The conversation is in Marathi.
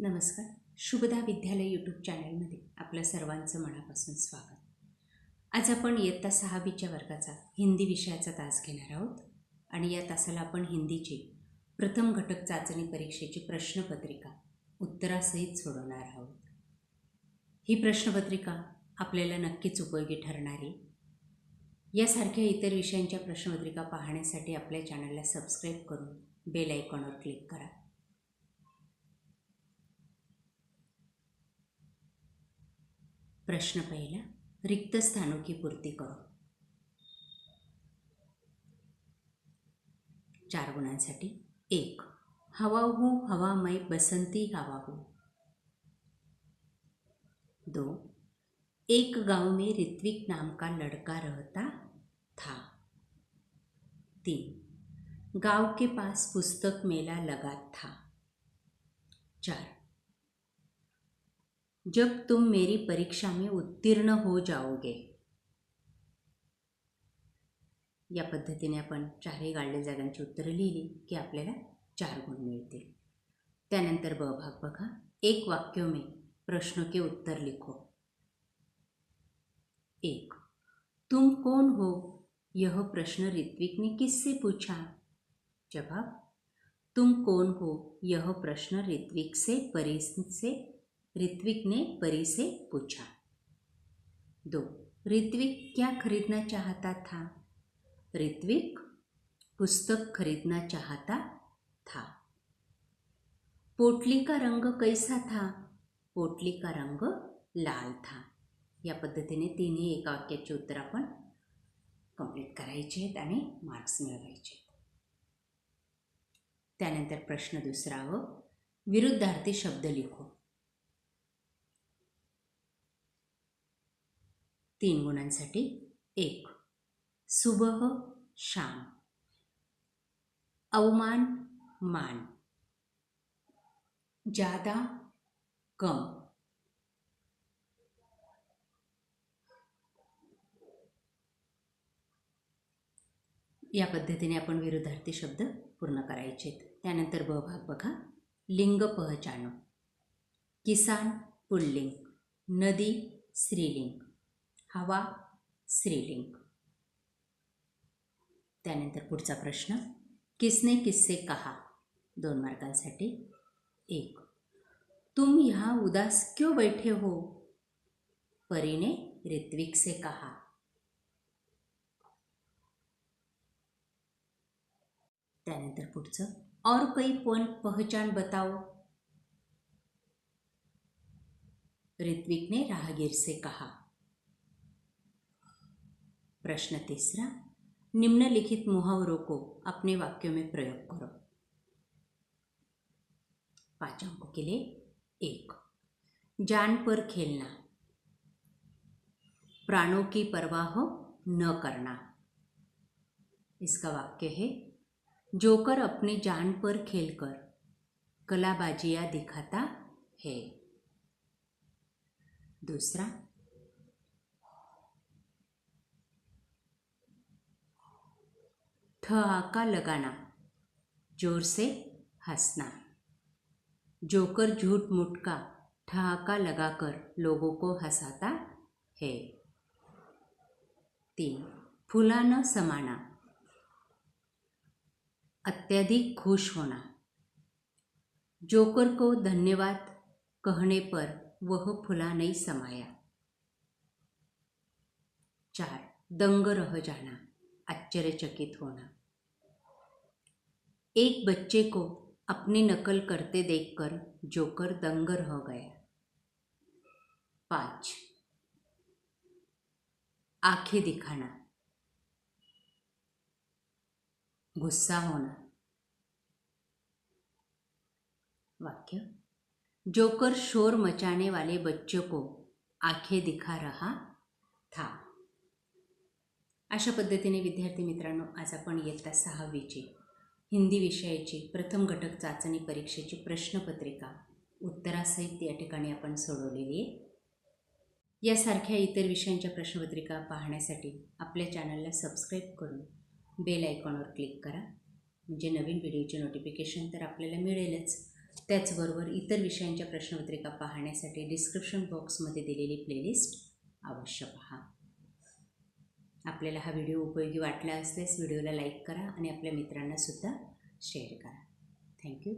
नमस्कार. शुभदा विद्यालय यूट्यूब चॅनलमध्ये आपल्या सर्वांचं मनापासून स्वागत. आज आपण इयत्ता सहावीच्या वर्गाचा हिंदी विषयाचा तास घेणार आहोत आणि या तासाला आपण हिंदीची प्रथम घटक चाचणी परीक्षेची प्रश्नपत्रिका उत्तरासहित सोडवणार आहोत. ही प्रश्नपत्रिका आपल्याला नक्कीच उपयोगी ठरणारी. यासारख्या इतर विषयांच्या प्रश्नपत्रिका पाहण्यासाठी आपल्या चॅनलला सबस्क्राईब करून बेल आयकॉनवर क्लिक करा. प्रश्न पहिला रिक्त स्थानों की पूर्ती करो. चार गुणांसाठी एक. हवा हवामय बसंती हवाहू हो. दो एक गांव में ऋत्विक नाम का लड़का रहता था. तीन. गांव के पास पुस्तक मेला लगा था. चार. जब तुम मेरी परीक्षा में उत्तीर्ण हो जाओगे। या पद्धतीने आपण चारही गाळल्या जागांची उत्तरं लिहिली की आपल्याला चार गुण मिळतील. त्यानंतर ब भाग बघा. एक वाक्य में प्रश्न के उत्तर लिखो. एक तुम कौन हो? यह प्रश्न ऋत्विक ने किससे पूछा? जवाब तुम कौन हो? यह प्रश्न ऋत्विक से परी से ऋत्विक ने परी से पूछा. दो ऋत्विक क्या खरीदना चाहता था? ऋत्विक पुस्तक खरीदना चाहता था. पोटली का रंग कैसा था? पोटली का रंग लाल था. या पद्धतीने तिन्ही एका वाक्याची उत्तर आपण कंप्लीट करायचे आहेत आणि मार्क्स मिळवायचे त्यानंतर प्रश्न दुसरा व विरुद्धार्थी शब्द लिखो. तीन गुणांसाठी एक. सुबह शाम. अवमान मान. ज्यादा कम. या पद्धतीने आपण विरुद्धार्थी शब्द पूर्ण करायचे त्यानंतर ब भाग बघा. लिंग पहचानो. किसान पुल्लिंग. नदी स्त्रीलिंग. हवा स्त्रीलिंग. त्यानंतर पुढचा प्रश्न किसने किससे कहा? दोन मार्कांसाठी एक तुम यहाँ उदास क्यों बैठे हो? परीने ऋत्विक से कहा. त्यानंतर पुढचं और कोई पण पहचान बताओ? ऋत्विक ने राहगीर से कहा. प्रश्न तीसरा, निम्नलिखित मुहावरों को अपने वाक्यों में प्रयोग करो। पाँच अंकों के लिए एक जान पर खेलना। प्राणों की परवाह न करना। इसका वाक्य है, जोकर अपनी जान पर खेलकर कलाबाजियाँ दिखाता है। दूसरा ठहाका लगाना, ज़ोर से हंसना। जोकर झूठ मूठ का ठहाका लगाकर लोगों को हंसाता है। तीन, फूला न समाना। अत्यधिक खुश होना। जोकर को धन्यवाद कहने पर वह फुला नहीं समाया। चार, दंग रह जाना, आश्चर्यचकित होना। एक बच्चे को अपनी नकल करते देखकर जोकर दंग रह गया। पाँच। आंखें दिखाना। गुस्सा होना। वाक्य। जोकर शोर मचाने वाले बच्चों को आंखें दिखा रहा था। अशा पद्धतीने विद्यार्थी मित्रांनो आज आपण इयत्ता सहावीची हिंदी विषयाची प्रथम घटक चाचणी परीक्षेची प्रश्नपत्रिका. उत्तरासहित या ठिकाणी आपण सोडवलेली आहे. यासारख्या इतर विषयांच्या प्रश्नपत्रिका पाहण्यासाठी आपल्या चॅनलला सबस्क्राईब करून बेल आयकॉनवर क्लिक करा. म्हणजे नवीन व्हिडिओचे नोटिफिकेशन तर आपल्याला मिळेलच. त्याचबरोबर इतर विषयांच्या प्रश्नपत्रिका पाहण्यासाठी डिस्क्रिप्शन बॉक्समध्ये दिलेली प्लेलिस्ट अवश्य पहा. आपल्याला हा व्हिडिओ उपयोगी वाटला असल्यास व्हिडिओला लाईक करा आणि आपल्या मित्रांनासुद्धा शेअर करा. थँक्यू.